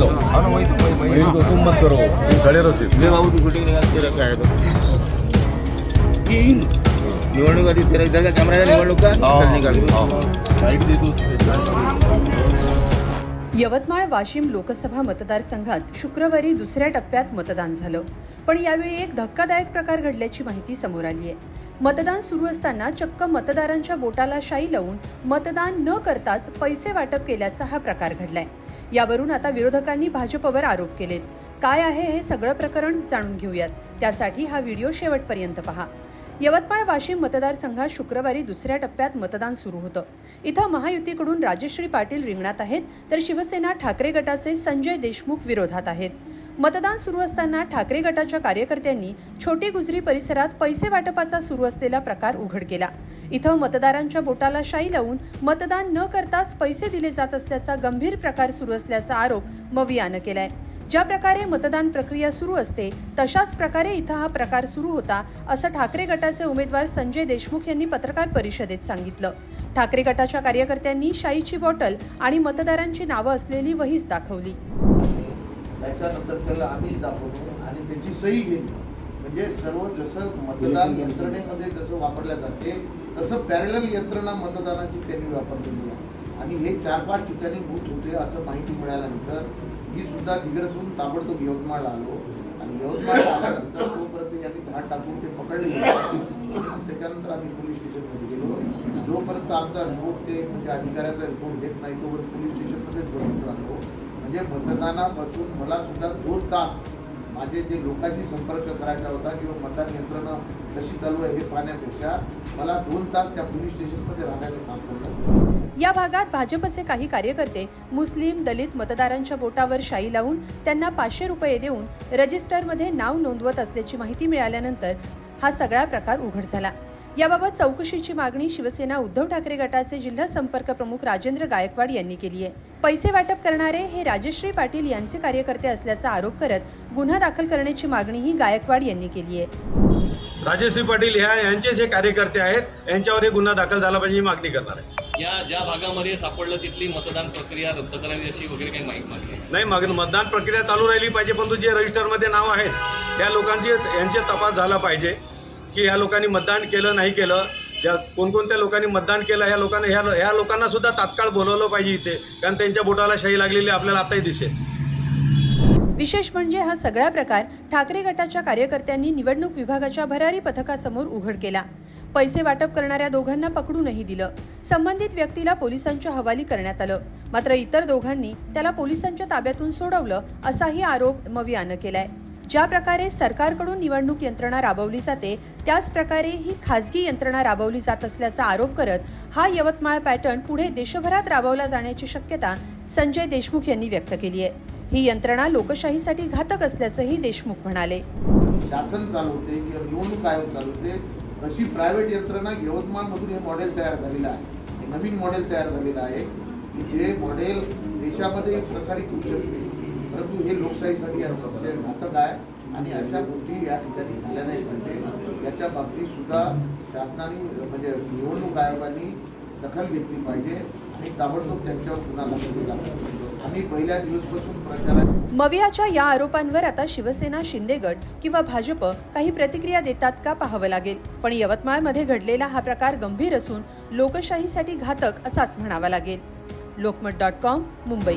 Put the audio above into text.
बघितलं. हो ना तुम मत करो खडे बाबू तू निघाल काय निवडणूक आधी तेरा कॅमेरा निवडणूक का यवतमाळ वाशिम लोकसभा मतदारसंघात शुक्रवारी दुसऱ्या टप्प्यात मतदान झालं. पण यावेळी एक धक्कादायक प्रकार घडल्याची माहिती समोर आली आहे. मतदान सुरू असताना चक्क मतदारांच्या बोटाला शाई लावून मतदान न करताच पैसे वाटप केल्याचा हा प्रकार घडलाय. यावरून आता विरोधकांनी भाजपवर आरोप केलेत. काय आहे हे सगळं प्रकरण जाणून घेऊयात. त्यासाठी हा व्हिडिओ शेवटपर्यंत पहा. यवतमाळ वाशिम मतदारसंघात शुक्रवारी दुसऱ्या टप्प्यात मतदान सुरू होतं. इथं महायुतीकडून राजश्री पाटील रिंगणात आहेत तर शिवसेना ठाकरे गटाचे संजय देशमुख विरोधात आहेत. मतदान सुरू असताना ठाकरे गटाच्या कार्यकर्त्यांनी छोटी गुजरी परिसरात पैसे वाटपाचा सुरू असलेला प्रकार उघड केला. इथं मतदारांच्या बोटाला शाई लावून मतदान न करताच पैसे दिले जात असल्याचा गंभीर प्रकार सुरू असल्याचा आरोप मवियानं केलाय. ज्या प्रकारे मतदान प्रक्रिया सुरू असते तशाच प्रकारे इथं हा प्रकार सुरू होता असं ठाकरे गटाचे उमेदवार संजय देशमुख यांनी पत्रकार परिषदेत सांगितलं. ठाकरे गटाच्या कार्यकर्त्यांनी शाईची बॉटल आणि मतदारांची नावं असलेली वहीच दाखवली. त्याच्यानंतर त्याला आम्ही दाखवतो आणि त्याची सही घेतो. म्हणजे सर्व जसं मतदान यंत्रणेमध्ये जसं वापरल्या जाते तसं पॅरल यंत्रणा मतदानाची त्यांनी वापरलेली आहे. आणि हे चार पाच ठिकाणी बूथ होते असं माहिती मिळाल्यानंतर मी सुद्धा दिग्रसून ताबडतोब यवतमाळला आलो. आणि यवतमाळला आल्यानंतर तोपर्यंत यांनी धाड टाकून ते पकडले. त्याच्यानंतर आम्ही पोलीस स्टेशनमध्ये गेलो. जोपर्यंत आमचा रिपोर्ट ते म्हणजे अधिकाऱ्याचा रिपोर्ट घेत नाही तोपर्यंत पोलीस स्टेशनमध्येच बसून राहतो. म्हणजे मतदानापासून मला सुद्धा दोन तास माझे जे लोकांशी संपर्क करायचा होता किंवा मतदान यंत्रणा कशी चालू आहे हे पाहण्यापेक्षा मला दोन तास त्या पोलीस स्टेशनमध्ये राहण्याचं काम पडलं. या भागात भाजपचे काही कार्यकर्ते मुस्लिम दलित मतदारांच्या बोटावर शाई लावून त्यांना पाचशे रुपये देऊन रजिस्टरमध्ये नाव नोंदवत असल्याची माहिती मिळाल्यानंतर हा सगळा प्रकार उघड झाला. याबाबत चौकशीची मागणी शिवसेना उद्धव ठाकरे गटाचे जिल्हा संपर्क प्रमुख राजेंद्र गायकवाड यांनी केली आहे. पैसे वाटप करणारे हे राजश्री पाटील यांचे कार्यकर्ते असल्याचा आरोप करत गुन्हा दाखल करण्याची मागणीही गायकवाड यांनी केली आहे. राजश्री पाटील ह्या यांचे जे कार्यकर्ते आहेत. यांच्यावर हे गुन्हा दाखल झाला पाहिजे ही मागणी करणार आहे. या ज्या भागामध्ये सापडलं तिथली मतदान प्रक्रिया रद्द करावी अशी वगैरे काही माहिती मागणी नाही मग मतदान प्रक्रिया चालू राहिली पाहिजे परंतु जे रजिस्टरमध्ये नाव आहेत. त्या लोकांचे यांचे तपास झाला पाहिजे. की ह्या लोकांनी मतदान केलं नाही केलं ज्या कोणकोणत्या लोकांनी मतदान केलं ह्या लोकांना ह्या ह्या लोकांना सुद्धा तात्काळ बोलवलं पाहिजे इथे कारण त्यांच्या बोटाला शाही लागलेली आपल्याला आताही दिसेल. विशेष म्हणजे हा सगळा प्रकार ठाकरे गटाच्या कार्यकर्त्यांनी निवडणूक विभागाच्या भरारी पथकासमोर उघड केला. पैसे वाटप करणाऱ्या दोघांना पकडूनही दिलं. संबंधित व्यक्तीला पोलिसांच्या हवाली करण्यात आलं. मात्र इतर दोघांनी त्याला पोलिसांच्या ताब्यातून सोडवलं असाही आरोप मवियानं केलाय. ज्या प्रकारे सरकारकडून निवडणूक यंत्रणा राबवली जाते त्याच प्रकारे ही खासगी यंत्रणा राबवली जात असल्याचा आरोप करत हा यवतमाळ पॅटर्न पुढे देशभरात राबवला जाण्याची शक्यता संजय देशमुख यांनी व्यक्त केली आहे. ही यंत्रणा लोकशाहीसाठी घातक असल्याचंही देशमुख म्हणाले. शासन चालवते किंवा निवडणूक आयोग चालवते अशी प्रायव्हेट यंत्रणा यवतमाळमधून हे मॉडेल तयार झालेलं आहे. नवीन मॉडेल तयार झालेलं आहे की जे मॉडेल देशामध्ये प्रसारित होऊ शकते. परंतु हे लोकशाहीसाठी अतिशय घातक आहे आणि अशा गोष्टी या ठिकाणी झाल्या नाही पाहिजे म्हणजे याच्या बाबतीत सुद्धा शासनाने म्हणजे निवडणूक आयोगाने दखल घेतली पाहिजे आणि ताबडतोब त्यांच्यावर गुन्हा दाखल केला आम्ही पहिल्या दिवसपासून प्रचारात मवियाच्या या आरोपांवर आता शिवसेना शिंदे गट किंवा भाजप काही प्रतिक्रिया देतात का पाहावं लागेल. पण यवतमाळमध्ये घडलेला हा प्रकार गंभीर असून लोकशाहीसाठी घातक असाच म्हणावा लागेल. Lokmat dot com Mumbai.